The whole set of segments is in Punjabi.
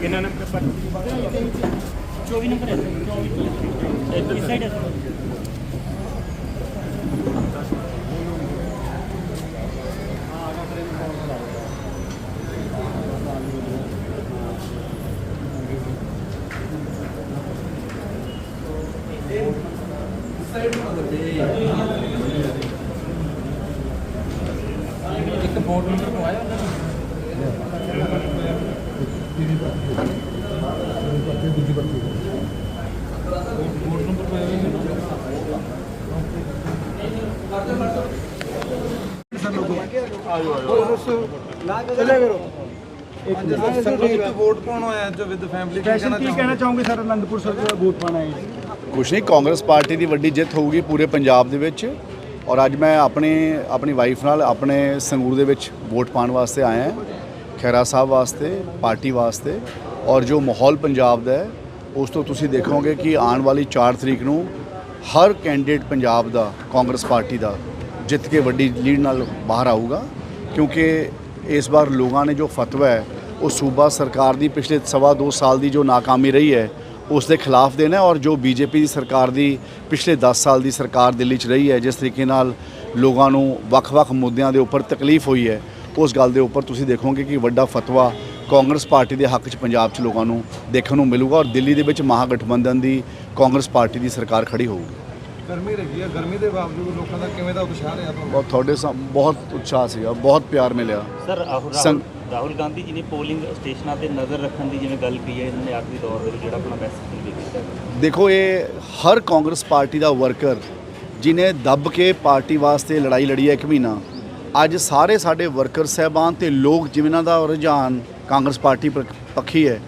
ਕਿੰਨਾ ਨੰਬਰ ਪਰ 24 ਨੰਬਰ ਹੈ। 24 ਇਸ ਸਾਈਡ ਹੈ ਇੱਕ ਬੋਰਡ ਨੰਬਰ ਪਵਾਇਆ ਉਹਨਾਂ ਨੇ? ਬੋਰਡ ਨੰਬਰ ਪਵਾਇਆ ਵੋਟ ਪਾਉਣ ਆਇਆ ਜੋ ਵਿਦ ਫੈਮਿਲੀ ਸਪੈਸ਼ਲ ਕੀ ਕਹਿਣਾ ਚਾਹੋਗੇ ਸਰ? ਅਨੰਦਪੁਰ ਸਾਹਿਬ ਦਾ ਵੋਟ ਪਾਣਾ ਹੈ ਕੁਛ ਨਹੀਂ, ਕਾਂਗਰਸ ਪਾਰਟੀ ਦੀ ਵੱਡੀ ਜਿੱਤ ਹੋਊਗੀ ਪੂਰੇ ਪੰਜਾਬ ਦੇ ਵਿੱਚ ਔਰ ਅੱਜ ਮੈਂ ਆਪਣੇ, ਆਪਣੀ ਵਾਈਫ ਨਾਲ ਆਪਣੇ ਸੰਗਰੂਰ ਦੇ ਵਿੱਚ ਵੋਟ ਪਾਉਣ ਵਾਸਤੇ ਆਇਆ ਹਾਂ। ਖੈਰਾ ਸਾਹਿਬ ਵਾਸਤੇ, ਪਾਰਟੀ ਵਾਸਤੇ ਔਰ ਜੋ ਮਾਹੌਲ ਪੰਜਾਬ ਦਾ ਹੈ, ਉਸ ਤੋਂ ਤੁਸੀਂ ਦੇਖੋਗੇ ਕਿ ਆਉਣ ਵਾਲੀ 4 ਤਰੀਕ ਨੂੰ ਹਰ ਕੈਂਡੀਡੇਟ ਪੰਜਾਬ ਦਾ, ਕਾਂਗਰਸ ਪਾਰਟੀ ਦਾ ਜਿੱਤ ਕੇ ਵੱਡੀ ਲੀਡ ਨਾਲ ਬਾਹਰ ਆਊਗਾ ਕਿਉਂਕਿ ਇਸ ਵਾਰ ਲੋਕਾਂ ਨੇ ਜੋ ਫਤਵਾ ਹੈ, ਉਹ ਸੂਬਾ ਸਰਕਾਰ ਦੀ ਪਿਛਲੇ ਸਵਾ ਦੋ ਸਾਲ ਦੀ ਜੋ ਨਾਕਾਮੀ ਰਹੀ ਹੈ, ਉਸ ਦੇ ਖਿਲਾਫ ਦੇਣਾ ਔਰ ਜੋ ਬੀਜੇਪੀ ਦੀ ਸਰਕਾਰ ਦੀ ਪਿਛਲੇ 10 ਸਾਲ ਦੀ ਸਰਕਾਰ ਦਿੱਲੀ 'ਚ ਰਹੀ ਹੈ, ਜਿਸ ਤਰੀਕੇ ਨਾਲ ਲੋਕਾਂ ਨੂੰ ਵੱਖ-ਵੱਖ ਮੁੱਦਿਆਂ ਦੇ ਉੱਪਰ ਤਕਲੀਫ ਹੋਈ ਹੈ ਉਸ ਗੱਲ ਦੇ ਉੱਪਰ ਤੁਸੀਂ ਦੇਖੋਗੇ ਕਿ ਵੱਡਾ ਫਤਵਾ ਕਾਂਗਰਸ ਪਾਰਟੀ ਦੇ ਹੱਕ 'ਚ ਪੰਜਾਬ 'ਚ ਲੋਕਾਂ ਨੂੰ ਦੇਖਣ ਨੂੰ ਮਿਲੂਗਾ ਔਰ ਦਿੱਲੀ ਦੇ ਵਿੱਚ ਮਹਾਗਠਬੰਧਨ ਦੀ ਕਾਂਗਰਸ ਪਾਰਟੀ ਦੀ ਸਰਕਾਰ ਖੜੀ ਹੋਊਗੀ। ਗਰਮੀ ਰਹੀ ਹੈ ਗਰਮੀ ਦੇ ਬਾਵਜੂਦ ਲੋਕਾਂ ਦਾ ਕਿਵੇਂ ਦਾ ਉਤਸ਼ਾਹ ਰਿਹਾ ਤੁਹਾਨੂੰ? ਬਹੁਤ ਤੁਹਾਡੇ ਸਾ- ਬਹੁਤ ਉਤਸ਼ਾਹ ਸੀਗਾ ਬਹੁਤ ਪਿਆਰ ਮਿਲਿਆ। ਸਰ ਰਾਹੁਲ ਰਾਹੁਲ ਗਾਂਧੀ ਜੀ ਨੇ ਪੋਲਿੰਗ ਸਟੇਸ਼ਨਾਂ ਤੇ ਨਜ਼ਰ ਰੱਖਣ ਦੀ ਜਿਵੇਂ ਗੱਲ ਕੀਤੀ ਹੈ ਇਹਨਾਂ ਨੇ ਆਖਰੀ ਦੌਰ ਦੇ ਵਿੱਚ ਜਿਹੜਾ ਆਪਣਾ ਮੈਸੇਜ ਕੀਤਾ। ਦੇਖੋ ਇਹ ਹਰ ਕਾਂਗਰਸ ਪਾਰਟੀ ਦਾ ਵਰਕਰ ਜਿਨੇ ਦੱਬ ਕੇ ਪਾਰਟੀ ਵਾਸਤੇ ਲੜਾਈ ਲੜੀ ਹੈ ਇੱਕ ਮਹੀਨਾ ਅੱਜ ਸਾਰੇ ਸਾਡੇ ਵਰਕਰ ਸਹਿਬਾਨ ਤੇ ਲੋਕ ਜਿਨ੍ਹਾਂ ਦਾ ਰੁਝਾਨ ਕਾਂਗਰਸ ਪਾਰਟੀ ਪੱਖ- ਪੱਖੀ ਹੈ,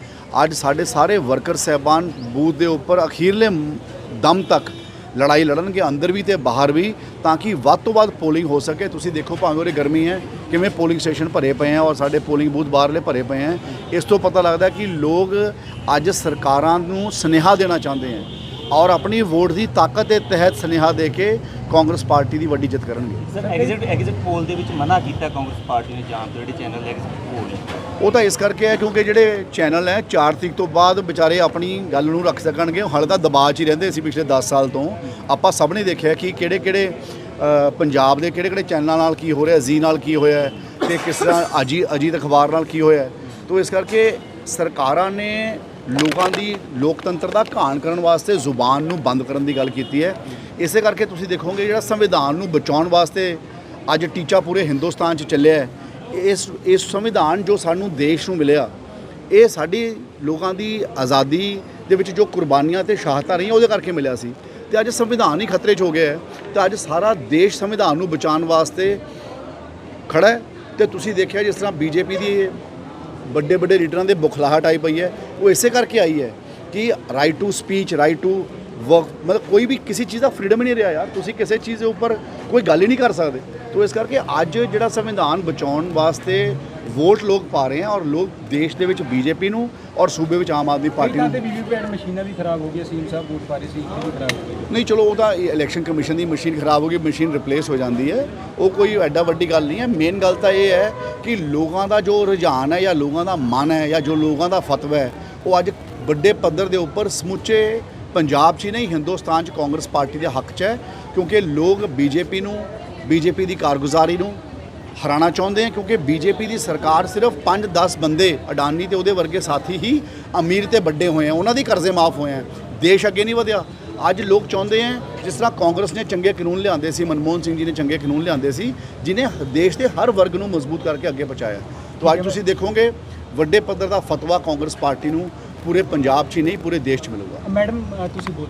ਅੱਜ ਸਾਡੇ ਸਾਰੇ ਵਰਕਰ ਸਹਿਬਾਨ ਬੂਥ ਦੇ ਉੱਪਰ ਅਖੀਰਲੇ ਦਮ ਤੱਕ ਲੜਾਈ ਲੜਨਗੇ, ਅੰਦਰ ਵੀ ਤੇ ਬਾਹਰ ਵੀ, ਤਾਂ ਕਿ ਵੱਧ ਤੋਂ ਵੱਧ ਪੋਲਿੰਗ ਹੋ ਸਕੇ। ਤੁਸੀਂ ਦੇਖੋ ਭਾਵੇਂ ਉਰੇ ਗਰਮੀ ਹੈ, ਕਿਵੇਂ ਪੋਲਿੰਗ ਸਟੇਸ਼ਨ ਭਰੇ ਪਏ ਆ ਔਰ ਸਾਡੇ ਪੋਲਿੰਗ ਬੂਥ ਬਾਹਰਲੇ ਭਰੇ ਪਏ ਆ, ਇਸ ਤੋਂ ਪਤਾ ਲੱਗਦਾ ਕਿ ਲੋਕ ਅੱਜ ਸਰਕਾਰਾਂ ਨੂੰ ਸੁਨੇਹਾ ਦੇਣਾ ਚਾਹੁੰਦੇ ਆ। ਔਰ ਆਪਣੀ ਵੋਟ ਦੀ ਤਾਕਤ ਦੇ ਤਹਿਤ ਸੁਨੇਹਾ ਦੇ ਕੇ ਕਾਂਗਰਸ ਪਾਰਟੀ ਦੀ ਵੱਡੀ ਜਿੱਤ ਕਰਨਗੇ। ਸਰ ਐਗਜ਼ਿਟ ਐਗਜ਼ਿਟ ਪੋਲ ਦੇ ਵਿੱਚ ਮਨਾ ਕੀਤਾ ਕਾਂਗਰਸ ਪਾਰਟੀ ਨੇ ਜਾਣ ਤੋਂ ਜਿਹੜੇ ਚੈਨਲ ਐਗਜ਼ਿਟ ਪੋਲ ਹੈ ਉਹ ਤਾਂ ਇਸ ਕਰਕੇ ਹੈ ਕਿਉਂਕਿ ਜਿਹੜੇ ਚੈਨਲ ਹੈ 4 ਤਰੀਕ ਤੋਂ ਬਾਅਦ ਵਿਚਾਰੇ ਆਪਣੀ ਗੱਲ ਨੂੰ ਰੱਖ ਸਕਣਗੇ। ਹਾਲੇ ਤਾਂ ਦਬਾਅ 'ਚ ਹੀ ਰਹਿੰਦੇ ਸੀ ਪਿਛਲੇ 10 ਸਾਲ ਤੋਂ। ਆਪਾਂ ਸਭ ਨੇ ਦੇਖਿਆ ਕਿ ਕਿਹੜੇ ਕਿਹੜੇ ਅ, ਪੰਜਾਬ ਦੇ ਕਿਹੜੇ ਕਿਹੜੇ ਚੈਨਲਾਂ ਨਾਲ ਕੀ ਹੋ ਰਿਹਾ ਜ਼ੀ ਨਾਲ ਕੀ ਹੋਇਆ ਤੇ ਕਿਸ ਤਰ੍ਹਾਂ ਅਜੀ ਅਜੀਤ ਅਖਬਾਰ ਨਾਲ ਕੀ ਹੋਇਆ। ਤੋ ਇਸ ਕਰਕੇ ਸਰਕਾਰਾਂ ਨੇ ਲੋਕਾਂ ਦੀ ਲੋਕਤੰਤਰ ਦਾ ਘਾਣ ਕਰਨ ਵਾਸਤੇ ਜ਼ੁਬਾਨ ਨੂੰ ਬੰਦ ਕਰਨ ਦੀ ਗੱਲ ਕੀਤੀ ਹੈ। ਇਸੇ ਕਰਕੇ ਤੁਸੀਂ ਦੇਖੋਗੇ ਜਿਹੜਾ ਸੰਵਿਧਾਨ ਨੂੰ ਬਚਾਉਣ ਵਾਸਤੇ ਅੱਜ ਟੀਚਾ ਪੂਰੇ ਹਿੰਦੁਸਤਾਨ 'ਚ ਚੱਲਿਆ ਹੈ। ਇਸ ਇਸ ਸੰਵਿਧਾਨ ਜੋ ਸਾਨੂੰ ਦੇਸ਼ ਨੂੰ ਮਿਲਿਆ, ਇਹ ਸਾਡੀ ਲੋਕਾਂ ਦੀ ਆਜ਼ਾਦੀ ਦੇ ਵਿੱਚ ਜੋ ਕੁਰਬਾਨੀਆਂ ਤੇ ਸ਼ਹਾਦਤਾਂ ਰਹੀਆਂ, ਉਹਦੇ ਕਰਕੇ ਮਿਲਿਆ ਸੀ। ਤੇ ਅੱਜ ਸੰਵਿਧਾਨ ਹੀ ਖਤਰੇ 'ਚ ਹੋ ਗਿਆ ਹੈ। ਤੇ ਅੱਜ ਸਾਰਾ ਦੇਸ਼ ਸੰਵਿਧਾਨ ਨੂੰ ਬਚਾਉਣ ਵਾਸਤੇ ਖੜਾ ਹੈ। ਤੇ ਤੁਸੀਂ ਦੇਖਿਆ ਜਿਸ ਤਰ੍ਹਾਂ ਬੀਜੇਪੀ ਦੀ ਵੱਡੇ ਵੱਡੇ ਲੀਡਰਾਂ ਦੇ ਬੁਖਲਾਹਟ ਆਈ ਪਈ ਹੈ। ਉਹ ਇਸੇ ਕਰਕੇ ਆਈ ਹੈ ਕਿ right to speech right to work ਮਤਲਬ ਕੋਈ ਵੀ ਕਿਸੇ ਚੀਜ਼ ਦਾ ਫਰੀडम ਹੀ ਨਹੀਂ ਰਿਹਾ ਯਾਰ। ਤੁਸੀਂ ਕਿਸੇ ਚੀਜ਼ ਦੇ ਉੱਪਰ ਕੋਈ ਗੱਲ ਹੀ ਨਹੀਂ ਕਰ ਸਕਦੇ। ਤੋ ਇਸ ਕਰਕੇ ਅੱਜ ਜਿਹੜਾ ਸੰਵਿਧਾਨ ਬਚਾਉਣ ਵਾਸਤੇ ਵੋਟ ਲੋਕ ਪਾ ਰਹੇ ਹਨ ਔਰ ਲੋਕ ਦੇਸ਼ ਦੇ ਵਿੱਚ ਬੀਜੇਪੀ ਨੂੰ ਔਰ ਸੂਬੇ ਵਿੱਚ ਆਮ ਆਦਮੀ ਪਾਰਟੀ ਤੇ ਨੂੰ ਵੀਵੀਪੈਟ ਮਸ਼ੀਨਾਂ ਵੀ ਖਰਾਬ ਹੋ ਗਈਆਂ ਸੀਮ ਸਾਹਿਬ ਵੋਟ ਪਾ ਰਹੇ ਸੀ ਇਹ ਵੀ ਖਰਾਬ ਹੋ ਗਈ। ਨਹੀਂ ਚਲੋ ਉਹਦਾ ਇਲੈਕਸ਼ਨ ਕਮਿਸ਼ਨ ਦੀ ਮਸ਼ੀਨ ਖਰਾਬ ਹੋ ਗਈ ਮਸ਼ੀਨ ਰਿਪਲੇਸ ਹੋ ਜਾਂਦੀ ਹੈ। ਉਹ ਕੋਈ ਐਡਾ ਵੱਡੀ ਗੱਲ ਨਹੀਂ ਹੈ। ਮੇਨ ਗੱਲ ਤਾਂ ਇਹ ਹੈ ਕਿ ਲੋਕਾਂ ਦਾ ਜੋ ਰੁਝਾਨ ਹੈ ਜਾਂ ਲੋਕਾਂ ਦਾ ਮਨ ਹੈ ਜਾਂ ਜੋ ਲੋਕਾਂ ਦਾ ਫਤਵਾ ਹੈ ਉਹ ਅੱਜ ਵੱਡੇ ਪੱਧਰ ਦੇ ਉੱਪਰ ਸਮੁੱਚੇ ਪੰਜਾਬ 'ਚ ਹੀ ਨਹੀਂ ਹਿੰਦੁਸਤਾਨ 'ਚ ਕਾਂਗਰਸ ਪਾਰਟੀ ਦੇ ਹੱਕ 'ਚ ਹੈ ਕਿਉਂਕਿ ਲੋਕ ਬੀਜੇਪੀ ਨੂੰ ਬੀਜੇਪੀ ਦੀ ਕਾਰਗੁਜ਼ਾਰੀ ਨੂੰ ਹਰਾਣਾ ਚਾਹੁੰਦੇ ਆ ਕਿਉਂਕਿ ਬੀਜੇਪੀ ਦੀ ਸਰਕਾਰ ਸਿਰਫ 5-10 ਬੰਦੇ ਅਡਾਨੀ ਤੇ ਉਹਦੇ ਵਰਗੇ ਸਾਥੀ ਹੀ ਅਮੀਰ ਤੇ ਵੱਡੇ ਹੋਏ ਆ। ਉਹਨਾਂ ਦੀ ਕਰਜ਼ੇ ਮਾਫ ਹੋਏ ਆ। ਦੇਸ਼ ਅੱਗੇ ਨਹੀਂ ਵਧਿਆ। ਅੱਜ ਲੋਕ ਚਾਹੁੰਦੇ ਆ, ਜਿਸ ਤਰ੍ਹਾਂ ਕਾਂਗਰਸ ਨੇ ਚੰਗੇ ਕਾਨੂੰਨ ਲਿਆਂਦੇ ਸੀ, ਮਨਮੋਹਨ ਸਿੰਘ ਜੀ ਨੇ ਚੰਗੇ ਕਾਨੂੰਨ ਲਿਆਂਦੇ ਸੀ, ਜਿਨੇ ਦੇਸ਼ ਦੇ ਹਰ ਵਰਗ ਨੂੰ ਮਜ਼ਬੂਤ ਕਰਕੇ ਅੱਗੇ ਪਹੁੰਚਾਇਆ। ਤਾਂ ਅੱਜ ਤੁਸੀਂ ਦੇਖੋਗੇ, ਵੱਡੇ ਪੱਧਰ ਦਾ ਫਤਵਾ ਕਾਂਗਰਸ ਪਾਰਟੀ ਨੂੰ ਪੂਰੇ ਪੰਜਾਬ 'ਚ ਹੀ ਨਹੀਂ, ਪੂਰੇ ਦੇਸ਼ 'ਚ ਮਿਲੂਗਾ। ਮੈਡਮ ਤੁਸੀਂ ਬੋਲ